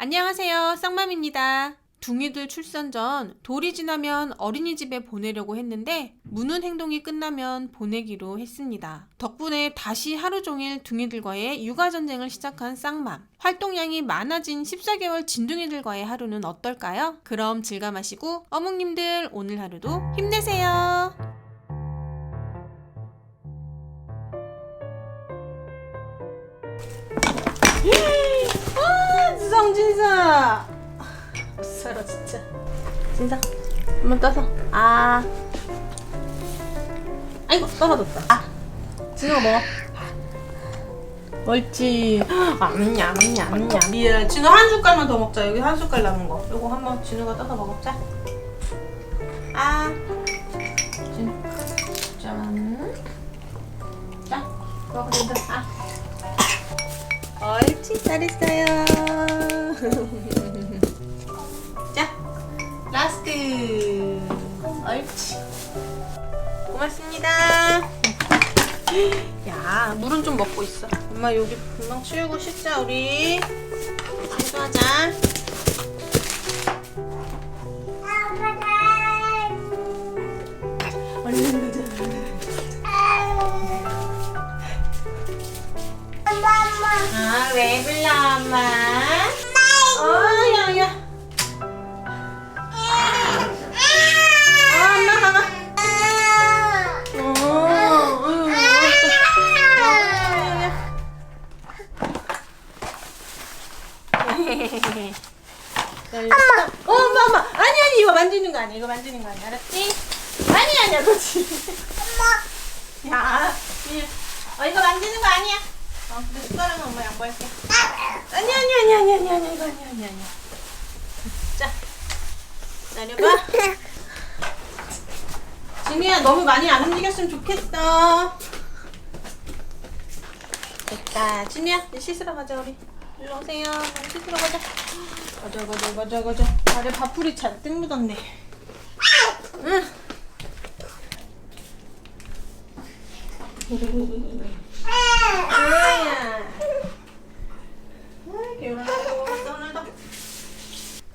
안녕하세요. 쌍맘입니다. 둥이들 출산 전 돌이 지나면 어린이집에 보내려고 했는데 무는 행동이 끝나면 보내기로 했습니다. 덕분에 다시 하루 종일 둥이들과의 육아 전쟁을 시작한 쌍맘. 활동량이 많아진 14개월 진둥이들과의 하루는 어떨까요? 그럼 즐감하시고 어묵님들 오늘 하루도 힘내세요. 아, 진상 진상. 못 살아 진짜. 진상. 한번 떠서. 아. 아이고 떨어졌다. 아. 진우가 먹어. 옳지. 암냠냠냠. 미안. 진우 한 숟갈만 더 먹자. 여기 한 숟갈 남은 거. 요거 한번 진우가 떠서 먹자. 아. 진우. 짠. 자. 먹어 진우. 아. 옳지 잘했어요 자 라스트. 옳지 고맙습니다. 야 물은 좀 먹고 있어. 엄마 여기 금방 치우고 씻자 우리. 얼른 가자. 아, 왜 불러, 엄마? 아니, 아니야, 그렇지. 야, 이- 어, 이거 만지는 거 아니야. 어, 근데 숟가락은 엄마 양보할게. 아니, 아니, 아니, 아니, 아니, 아니, 이거 아니, 아니, 아니. 자, 기다려봐. 진우야, 너무 많이 안 움직였으면 좋겠어. 됐다. 진우야, 이제 씻으러 가자, 우리. 일로 오세요. 우리 씻으러 가자. 가자, 가자, 가자, 가자. 발에 밥풀이 잔뜩 묻었네. 응. 아야. 아이, 개운하고 떠나다.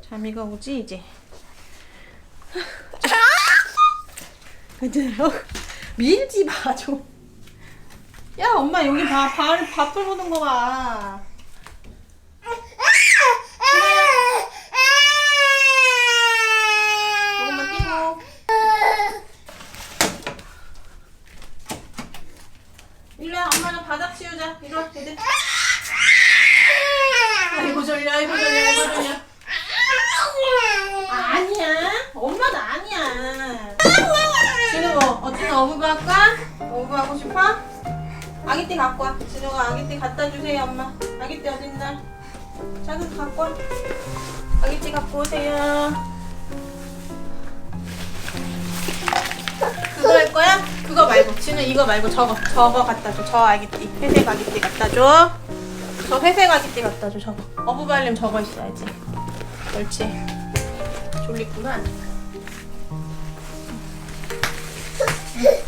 잠이가 오지 이제. 이제 어, 밀지 마 좀. 야 엄마 여기 봐, 발 밥풀 묻은 거 봐. 조금만 뛰고. 일로 와 엄마랑 바닥 치우자. 이리 와 얘들. 아이고 졸려 아이고 졸려 아이고 졸려. 아니야. 엄마도 아니야. 진우 뭐 어찌나 어부부 할까? 어부부 하고 싶어? 아기 띠 갖고 와. 진우가 아기 띠 갖다 주세요 엄마. 아기 띠 어딨나? 작은 거 갖고 와. 아기 띠 갖고 오세요. 그거 할 거야? 그거 말고 진우 이거 말고 저거 저거 갖다 줘. 저 아기 띠 회색 아기 띠 갖다 줘. 저 회색 아기 띠 갖다 줘. 저거 어부발림 저거 있어야지. 옳지. 졸리구만.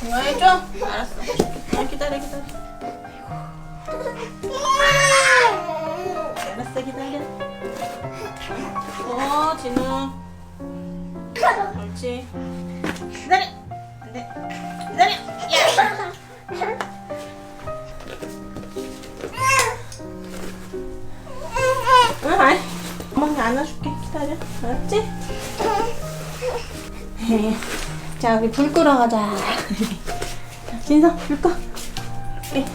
이거 해줘? 알았어. 아, 기다려, 기다려. 알았어, 기다려. 어, 진우. 옳지. 기다려. 안 돼. 기다려. 야. 응, 아이. 엄마가 안아줄게. 기다려. 알았지? 자, 우리 불 끄러 가자. 자, 진성, 불 꺼. 이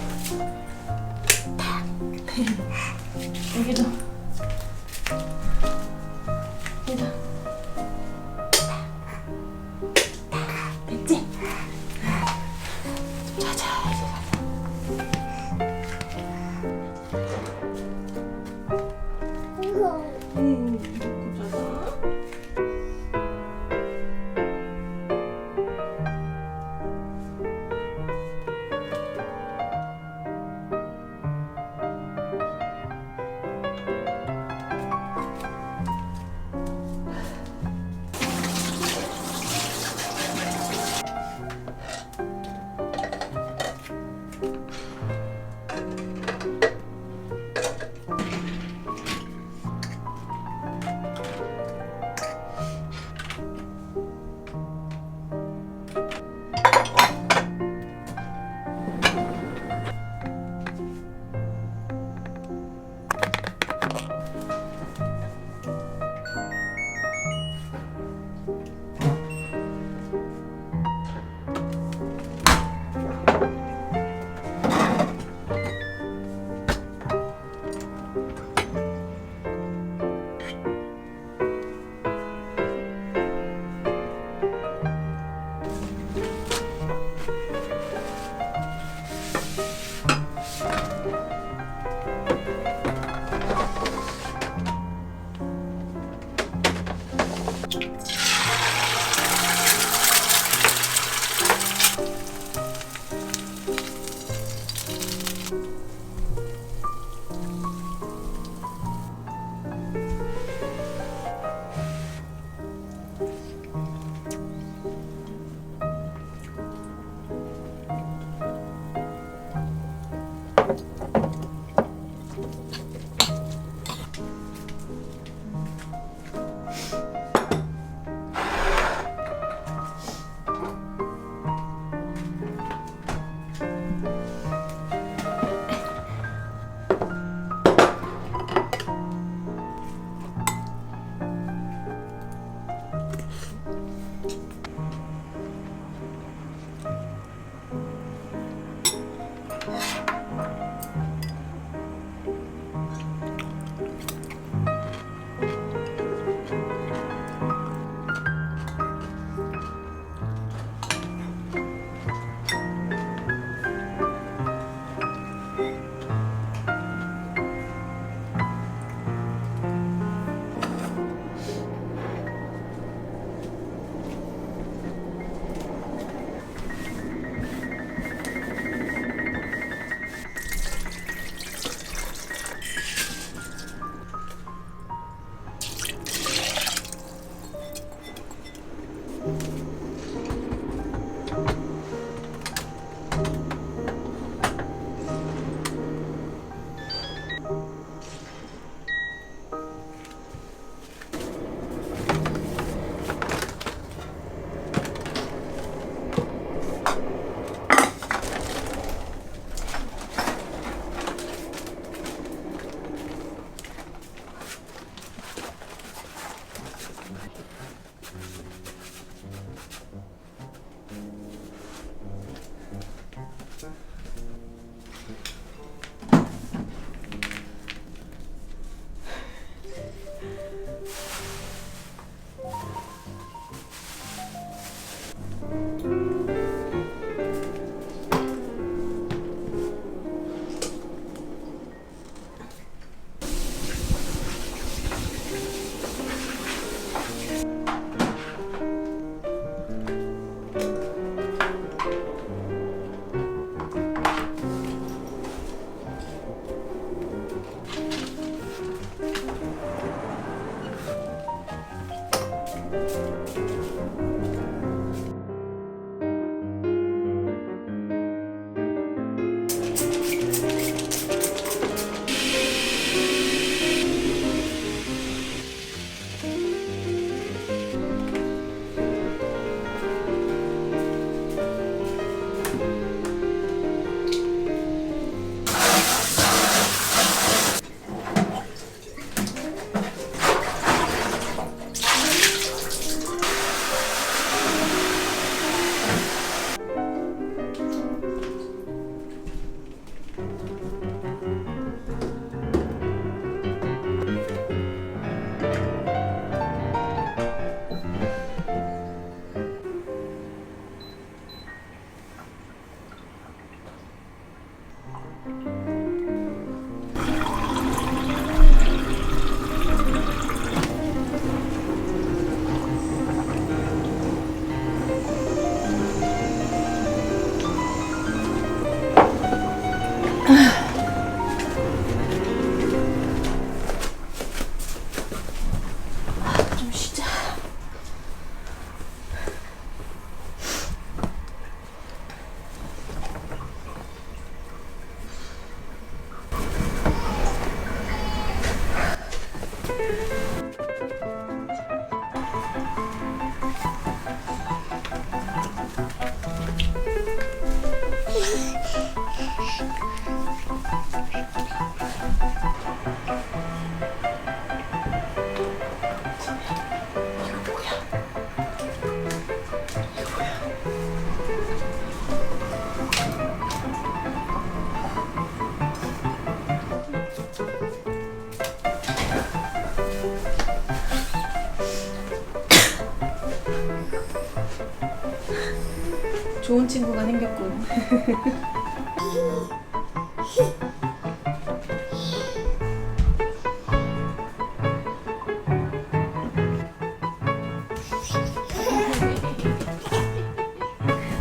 좋은 친구가 생겼군.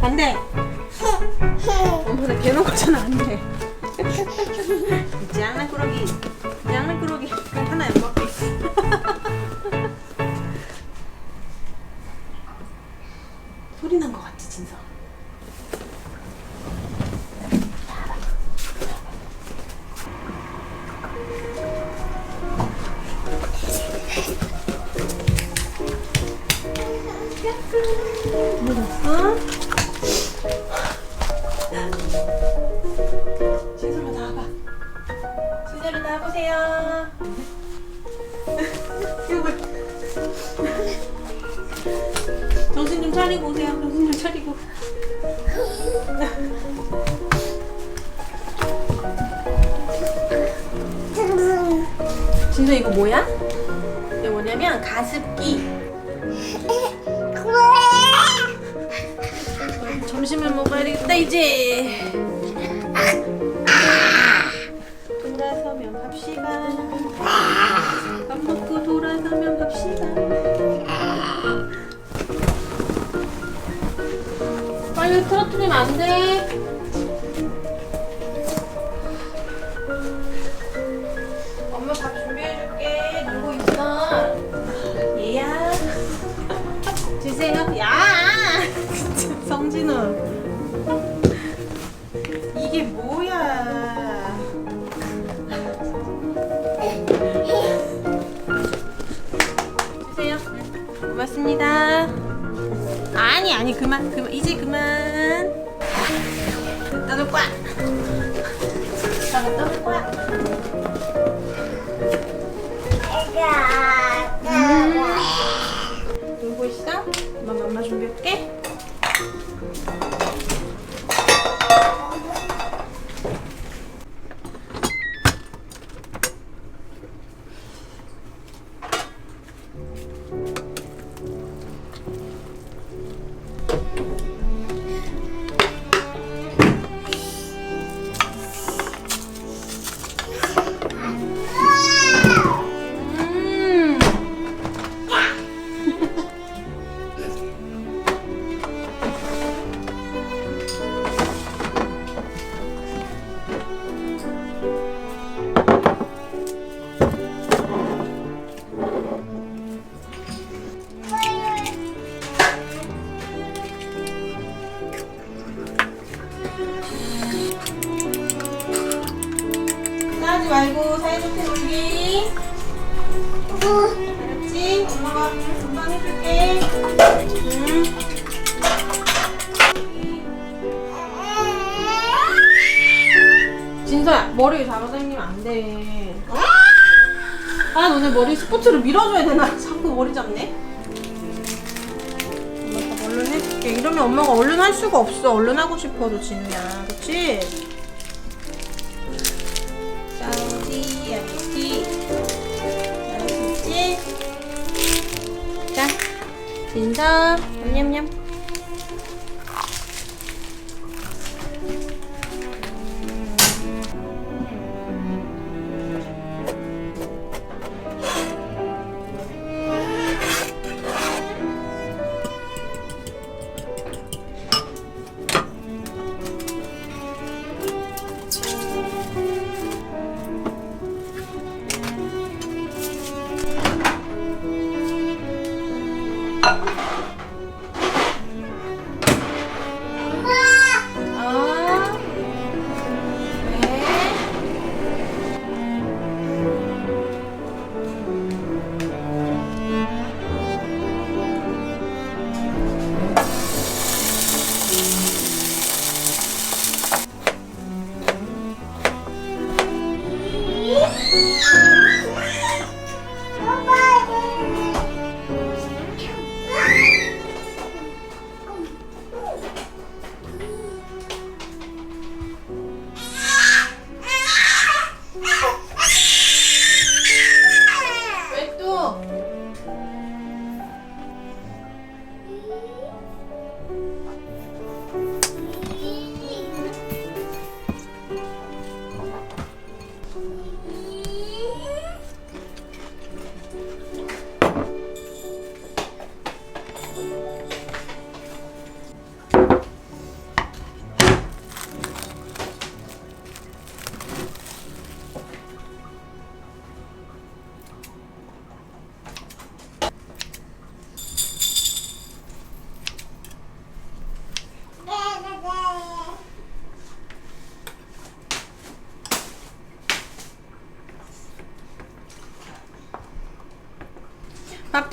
안 돼. 엄마가 대놓은 거잖아, 안 돼. 장난꾸러기. 장난꾸러기. 그럼 하나 있어. 소리 난 거 같지, 진서? 이제 돌아서면 갑시다. 밥 먹고 돌아서면 갑시다. 빨리 틀어뜨리면 안돼 그만 그만 이제 그만 스포츠로 밀어줘야 되나? 자꾸 머리 잡네. 엄마가 얼른 해줄게. 이러면 엄마가 얼른 할 수가 없어. 얼른 하고 싶어도 진우야. 그치? 사우디 아기 잘했지? 자, 진서 냠냠냠.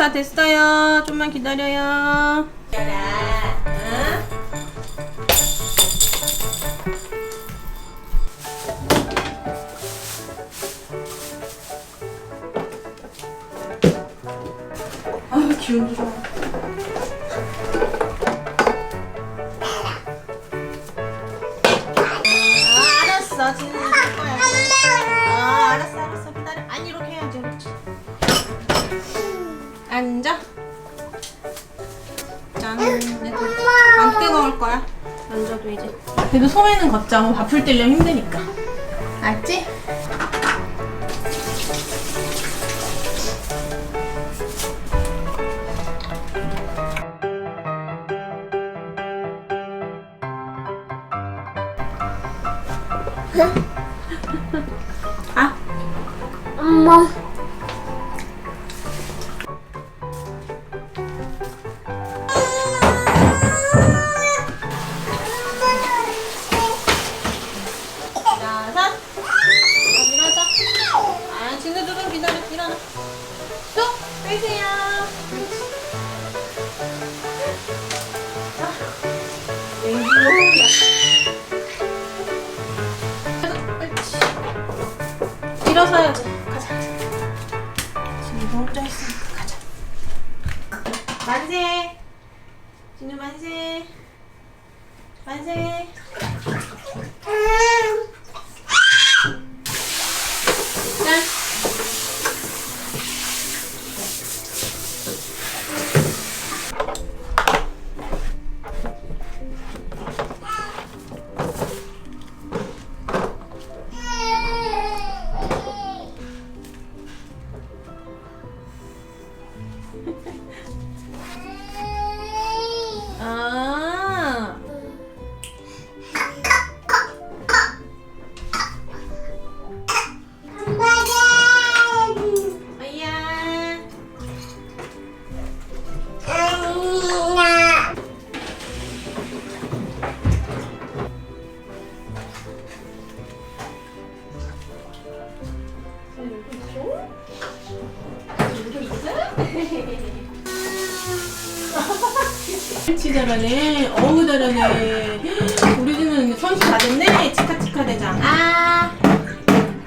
다 됐어요. 좀만 기다려요. 그래도 소매는 걷자. 뭐 밥풀 때려면 힘드니까. 알지?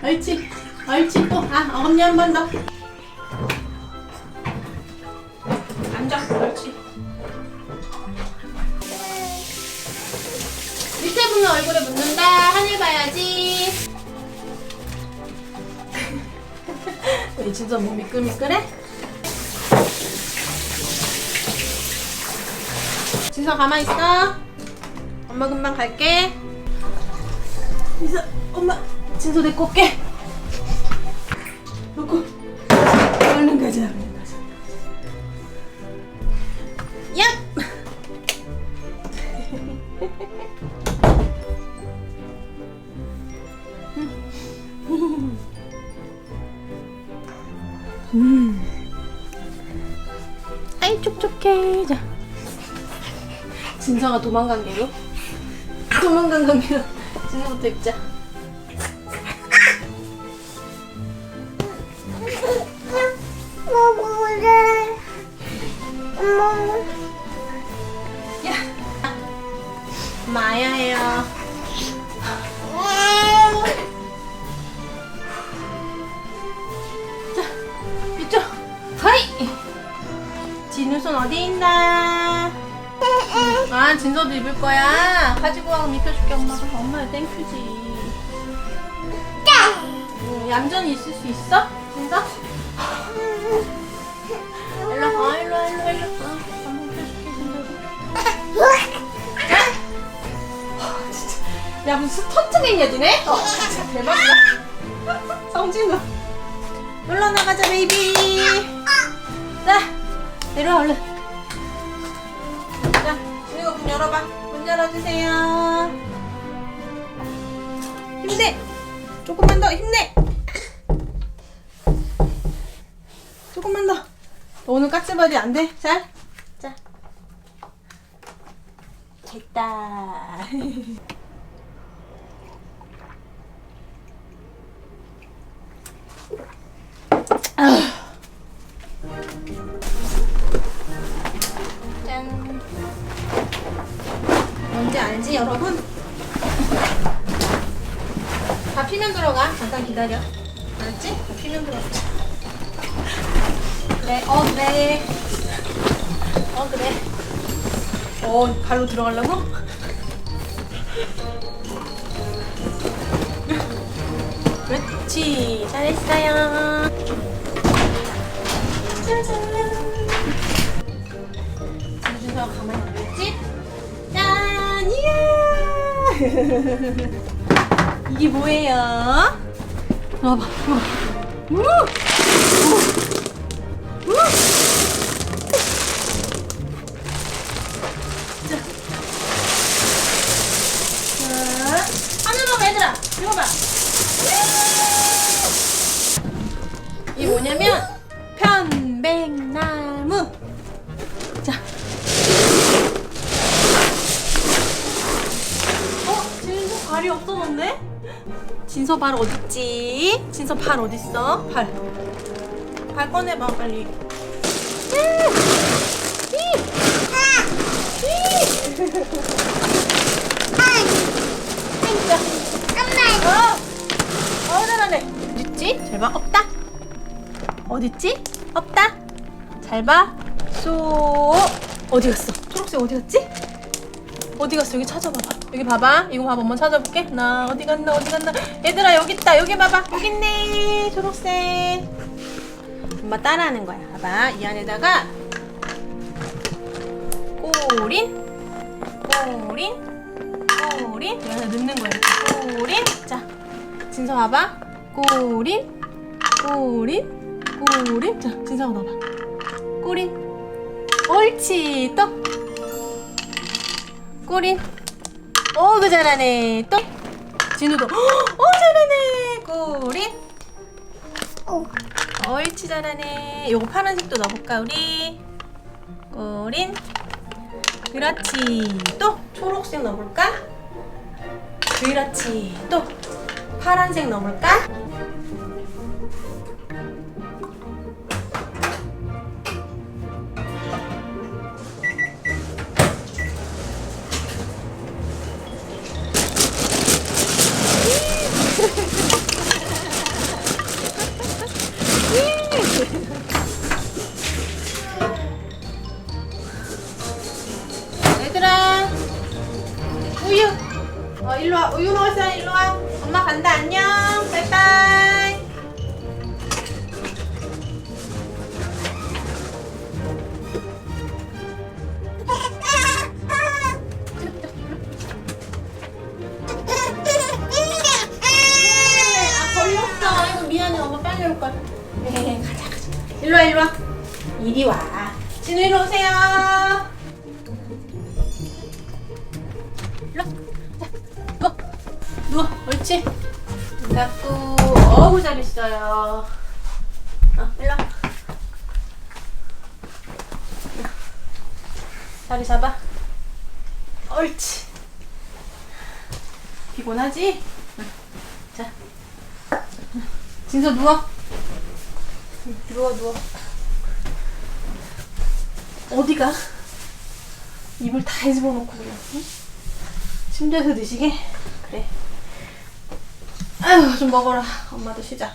옳지. 옳지 또. 아 어금니 한 번 더. 앉아. 옳지. 밑에 보면 얼굴에 묻는다. 하늘 봐야지. 우리 진짜 뭐 미끌미끌해? 진서 가만 있어. 엄마 금방 갈게. 진서 엄마 진서 데리고 올게. 놓고 얼른 가자. 야! 아이 촉촉해. 자. 진서가 도망간 개로? 도망간 관계로 진서부터 입자. 야. 마야예요. 이쪽. 하이. 진우 손 어디 있나? 아 진서도 입을 거야. 가지고 와 그럼 입혀줄게 엄마가. 엄마 땡큐지. 응, 얌전히 있을 수 있어? 진서? 스턴트맨이야 니네? 어 진짜 대박이다. 성진우. 놀러 나가자 베이비. 자 내려와 얼른. 자 준이가 문 열어봐. 문 열어주세요. 힘내. 조금만 더 힘내. 조금만 더. 오늘 까치바디 안 돼? 잘? 자. 됐다 짠. 뭔지 알지, 여러분? 다 피면 들어가. 잠깐 기다려. 알았지? 다 피면 들어가. 그래, 어, 그래. 어, 그래. 어, 발로 들어가려고? 그렇지. 잘했어요. 짜잔. 준서가 가만히 앉아있지? 짠! 이야! 이게 뭐예요? 와봐. 우! 우! 우! 자. 자, 하늘로 봐, 얘들아. 이거 봐. 진서 발 어딨지? 진서 발 어딨어? 발. 발 꺼내봐, 빨리. 어! 어? 잘 봐. 없다. 어딨지? 없다. 잘 봐. 쏘. 어디 갔어? 초록색 어디 갔지? 어디 갔어? 여기 찾아봐봐. 여기 봐봐. 이거 봐봐. 한번 찾아볼게. 나 어디 갔나? 어디 갔나? 얘들아 여기 있다. 여기 봐봐. 여기 있네. 초록색. 엄마 따라하는 거야. 봐봐. 이 안에다가 꼬린, 꼬린, 꼬린. 여기 하나 넣는 거야. 이렇게. 꼬린. 자, 진서 봐봐. 꼬린, 꼬린, 꼬린. 자, 진서가 넣어봐. 꼬린. 옳지. 또. 꼬린. 오, 그 잘하네. 또. 진우도. 오, 잘하네. 꼬린. 옳지, 잘하네. 요거 파란색도 넣어볼까, 우리? 꼬린. 그렇지. 또. 초록색 넣어볼까? 그렇지. 또. 파란색 넣어볼까? 우유 먹었어. 일로 와. 엄마 간다. 안녕. 바이바이. 아. 네. 일로 와, 일로 와. 이리 와. 진우 일로 오세요. 일로 와. 자, 누워. 옳지. 눈 닫고. 어우, 잘했어요. 어, 일로 와. 다리 잡아. 옳지. 피곤하지? 응. 자. 진서 누워. 누워 누워 어디가? 입을 다 해집어 놓고 그래 응? 침대에서 드시게? 그래 아유 좀 먹어라. 엄마도 쉬자